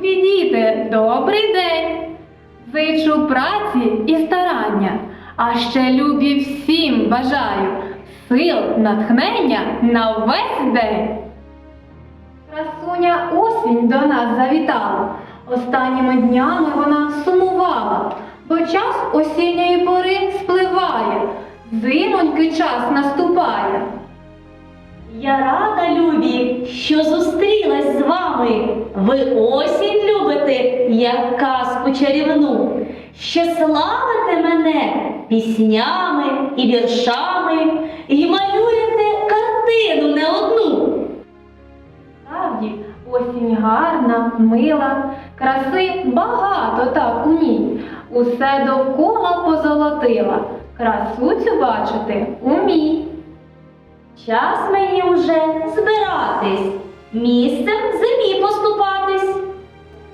Любі добрий день! Зичу праці і старання, а ще любі всім бажаю сил, натхнення на весь день. Красуня осінь до нас завітала. Останніми днями вона сумувала, бо час осінньої пори спливає, зимоньки час наступає. Я рада, любі, що зустрілась з вами. Ви осінь любите, як казку чарівну, що славите мене піснями і віршами, і малюєте картину не одну. Справді, осінь гарна, мила, краси багато так у ній. Усе довкола позолотила, красу цю бачити умій. Час мені уже збиратись, місцем зимі поступатись.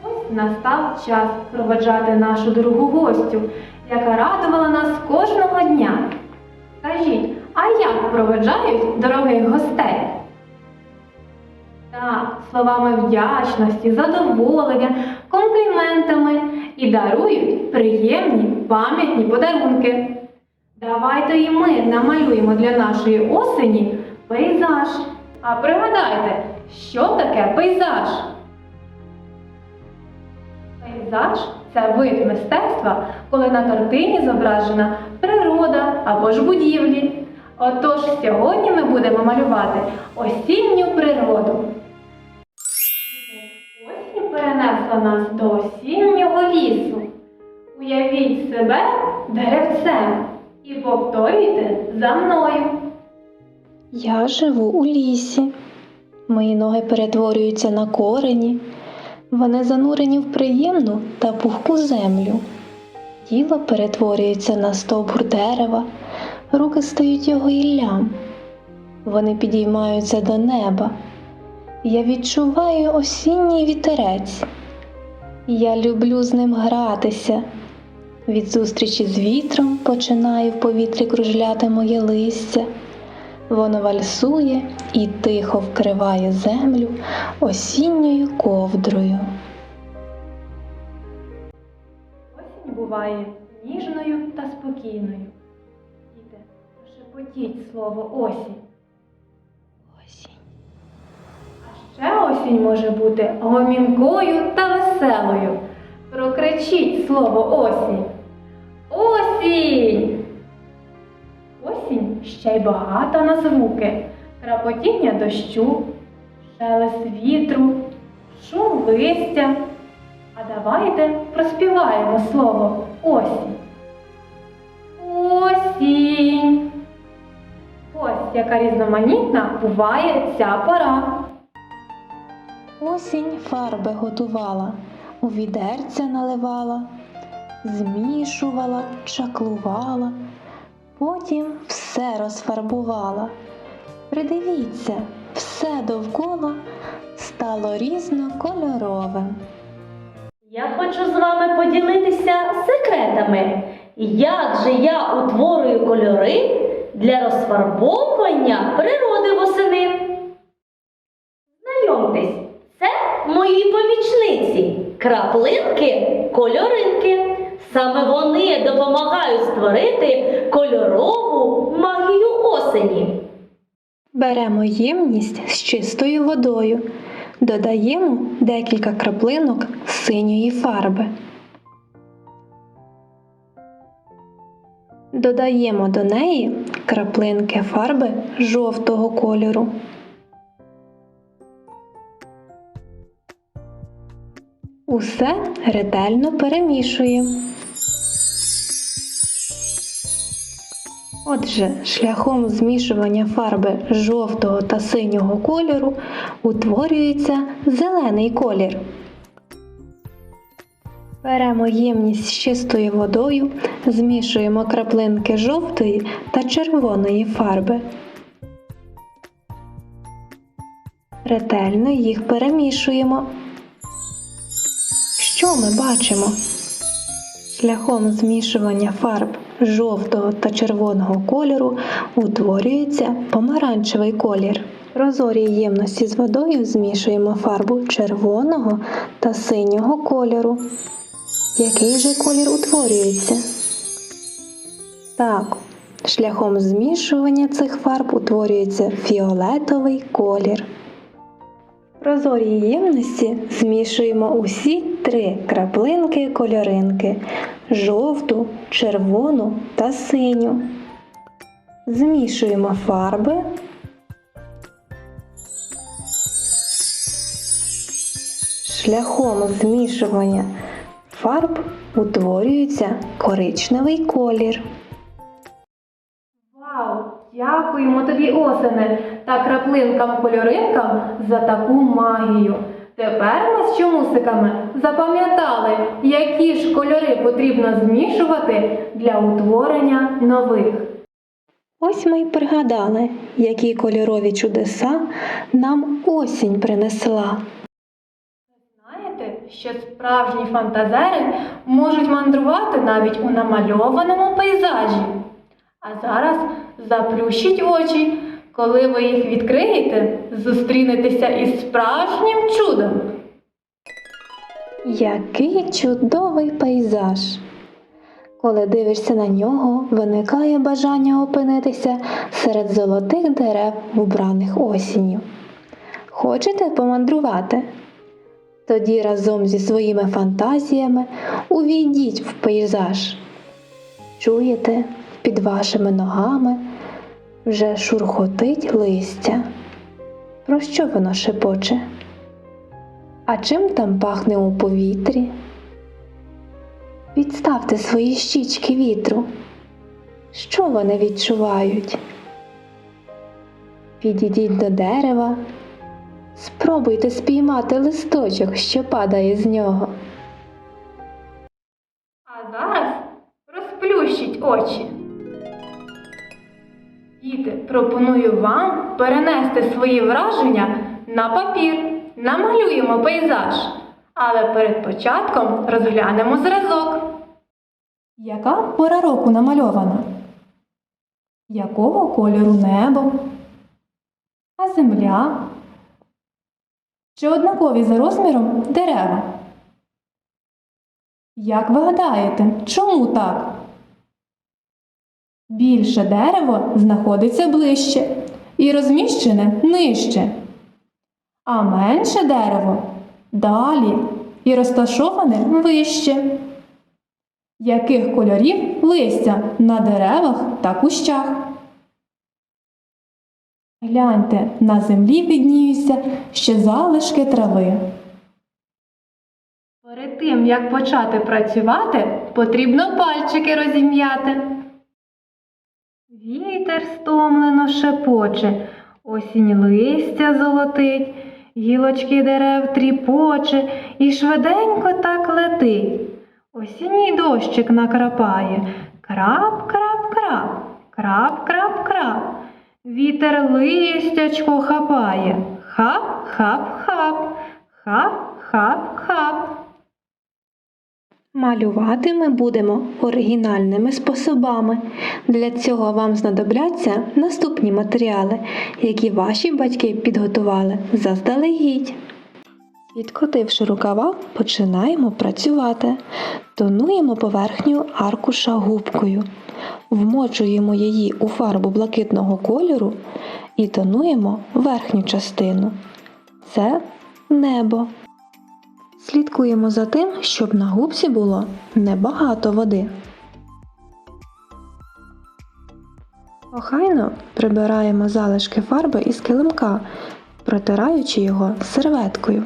Ось настав час проведжати нашу дорогу гостю, яка радувала нас кожного дня. Скажіть, а як проведжають дорогих гостей? Так, словами вдячності, задоволення, компліментами і дарують приємні пам'ятні подарунки. Давайте і ми намалюємо для нашої осені пейзаж. А пригадайте, що таке пейзаж? Пейзаж це вид мистецтва, коли на картині зображена природа або ж будівлі. Отож, сьогодні ми будемо малювати осінню природу. Осінь перенесла нас до осіннього лісу. Уявіть себе деревцем і повторюйте за мною. Я живу у лісі. Мої ноги перетворюються на корені. Вони занурені в приємну та пухку землю. Тіло перетворюється на стовбур дерева, руки стають його гіллям. Вони підіймаються до неба. Я відчуваю осінній вітерець. Я люблю з ним гратися. Від зустрічі з вітром починає в повітрі кружляти моє листя. Воно вальсує і тихо вкриває землю осінньою ковдрою. Осінь буває ніжною та спокійною. Діти, прошепотіть слово осінь. Осінь. А ще осінь може бути гомінкою та веселою. Прокричіть слово осінь. Осінь! Ще й багата на звуки. Крапотіння дощу, шелест вітру, шум листя. А давайте проспіваємо слово осінь. Осінь. Ось яка різноманітна буває ця пора. Осінь фарби готувала, у відерця наливала, змішувала, чаклувала, потім все розфарбувала. Придивіться, все довкола стало різнокольоровим. Я хочу з вами поділитися секретами, як же я утворюю кольори для розфарбовування природи восени. Знайомтесь, це мої помічниці, краплинки, кольоринки. Саме вони допомагають створити кольорову магію осені. Беремо ємність з чистою водою, додаємо декілька краплинок синьої фарби. Додаємо до неї краплинки фарби жовтого кольору. Усе ретельно перемішуємо. Отже, шляхом змішування фарби жовтого та синього кольору утворюється зелений колір. Беремо ємність з чистою водою, змішуємо краплинки жовтої та червоної фарби. Ретельно їх перемішуємо. Що ми бачимо? Шляхом змішування фарб жовтого та червоного кольору утворюється помаранчевий колір. прозорій ємності з водою змішуємо фарбу червоного та синього кольору. Який же колір утворюється? Так, шляхом змішування цих фарб утворюється фіолетовий колір. Прозорій ємності змішуємо усі три краплинки кольоринки жовту, червону та синю. Змішуємо фарби. Шляхом змішування фарб утворюється коричневий колір. Вау! Дякуємо тобі, Осене, та краплинкам-кольоринкам за таку магію. Тепер ми з чомусиками запам'ятали, які ж кольори потрібно змішувати для утворення нових. Ось ми й пригадали, які кольорові чудеса нам осінь принесла. Знаєте, що справжні фантазери можуть мандрувати навіть у намальованому пейзажі. А зараз заплющіть очі. Коли ви їх відкриєте, зустрінетеся із справжнім чудом. Який чудовий пейзаж! Коли дивишся на нього, виникає бажання опинитися серед золотих дерев, вбраних осінню. Хочете помандрувати? Тоді разом зі своїми фантазіями увійдіть в пейзаж. Чуєте, під вашими ногами вже шурхотить листя. Про що воно шепоче? А чим там пахне у повітрі? Підставте свої щічки вітру. Що вони відчувають? Підійдіть до дерева, спробуйте спіймати листочок, що падає з нього. А зараз розплющіть очі. Діти, пропоную вам перенести свої враження на папір. Намалюємо пейзаж. Але перед початком розглянемо зразок. Яка пора року намальована? Якого кольору небо? А земля? Чи однакові за розміром дерева? Як ви гадаєте, чому так? Більше дерево знаходиться ближче і розміщене нижче, а менше дерево далі і розташоване вище. Яких кольорів листя на деревах та кущах? Гляньте, на землі відніються ще залишки трави. Перед тим, як почати працювати, потрібно пальчики розім'яти. Вітер стомлено шепоче, осінь листя золотить, гілочки дерев тріпоче і швиденько так летить. Осінній дощик накрапає. Крап, крап, крап, крап, крап, крап. Вітер листячко хапає. Хап, хап, Малювати ми будемо оригінальними способами. Для цього вам знадобляться наступні матеріали, які ваші батьки підготували заздалегідь. Відкотивши рукава, починаємо працювати. Тонуємо поверхню аркуша губкою, вмочуємо її у фарбу блакитного кольору і тонуємо верхню частину. Це небо. Слідкуємо за тим, щоб на губці було небагато води. Охайно прибираємо залишки фарби із килимка, протираючи його серветкою.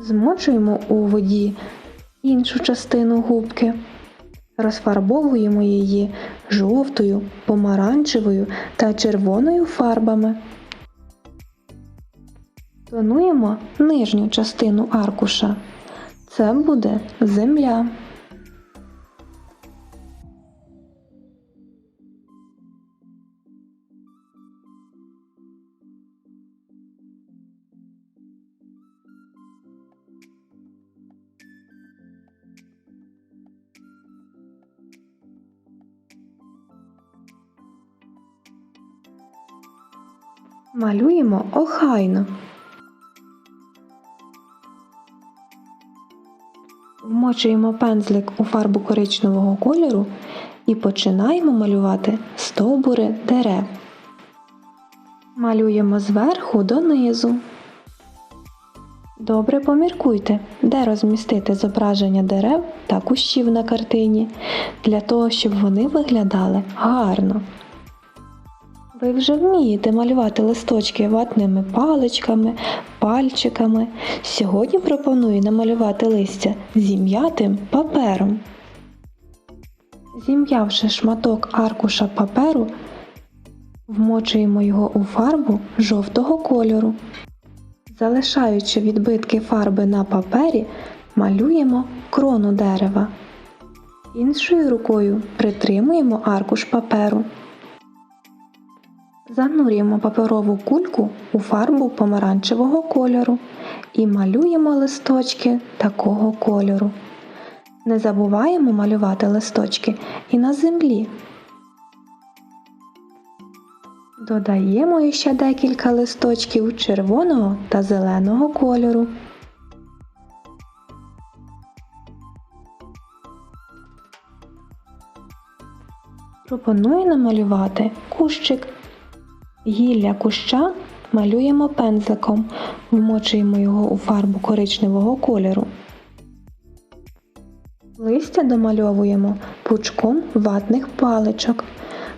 Змочуємо у воді іншу частину губки. Розфарбовуємо її жовтою, помаранчевою та червоною фарбами. Тонуємо нижню частину аркуша. Це буде земля. Малюємо охайно. Вмочуємо пензлик у фарбу коричневого кольору і починаємо малювати стовбури дерев. Малюємо зверху донизу. Добре поміркуйте, де розмістити зображення дерев та кущів на картині, для того, щоб вони виглядали гарно. Ви вже вмієте малювати листочки ватними паличками, пальчиками. Сьогодні пропоную намалювати листя зім'ятим папером. Зім'явши шматок аркуша паперу, вмочуємо його у фарбу жовтого кольору. Залишаючи відбитки фарби на папері, малюємо крону дерева. Іншою рукою притримуємо аркуш паперу. Занурюємо паперову кульку у фарбу помаранчевого кольору і малюємо листочки такого кольору. Не забуваємо малювати листочки і на землі. Додаємо ще декілька листочків червоного та зеленого кольору. Пропоную намалювати кущик. Гілля куща малюємо пензликом, вмочуємо його у фарбу коричневого кольору. Листя домальовуємо пучком ватних паличок.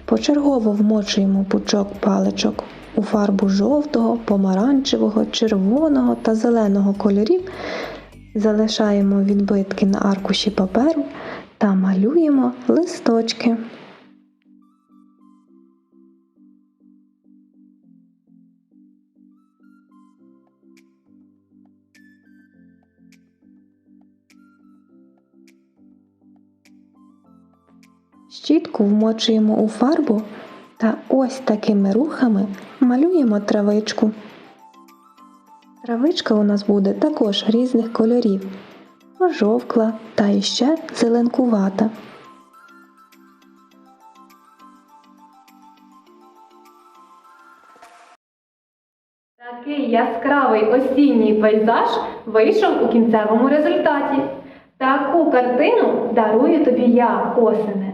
Почергово вмочуємо пучок паличок у фарбу жовтого, помаранчевого, червоного та зеленого кольорів. Залишаємо відбитки на аркуші паперу та малюємо листочки. Щітку вмочуємо у фарбу та ось такими рухами малюємо травичку. Травичка у нас буде також різних кольорів, пожовкла та іще зеленкувата. Такий яскравий осінній пейзаж вийшов у кінцевому результаті. Таку картину дарую тобі я, осене.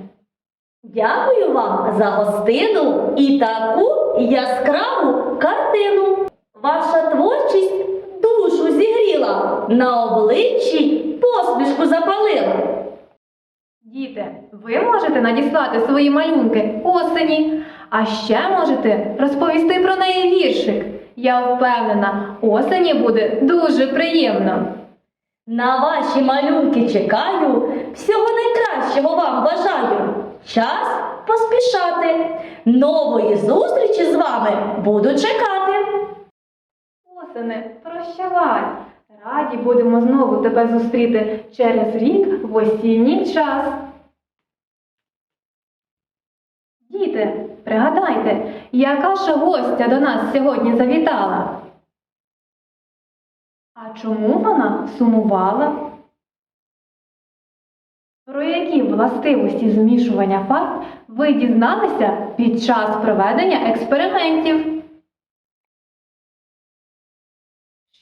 Дякую вам за гостину і таку яскраву картину. Ваша творчість душу зігріла, на обличчі посмішку запалила. Діти, ви можете надіслати свої малюнки осені, а ще можете розповісти про неї віршик. Я впевнена, осені буде дуже приємно. На ваші малюнки чекаю, всього найкращого вам бажаю. Час поспішати. Нової зустрічі з вами буду чекати. Осене, прощавай! Раді будемо знову тебе зустріти через рік в осінній час. Діти, пригадайте, яка ж гостя до нас сьогодні завітала? А чому вона сумувала? Про які властивості змішування фарб ви дізналися під час проведення експериментів?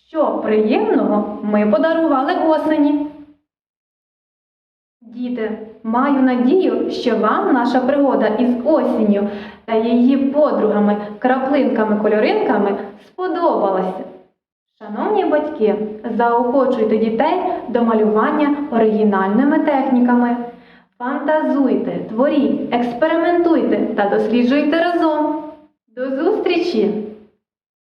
Що приємного ми подарували осені? Діти, маю надію, що вам наша пригода із осінню та її подругами, краплинками-кольоринками сподобалася. Шановні батьки, заохочуйте дітей до малювання оригінальними техніками. Фантазуйте, творіть, експериментуйте та досліджуйте разом. До зустрічі!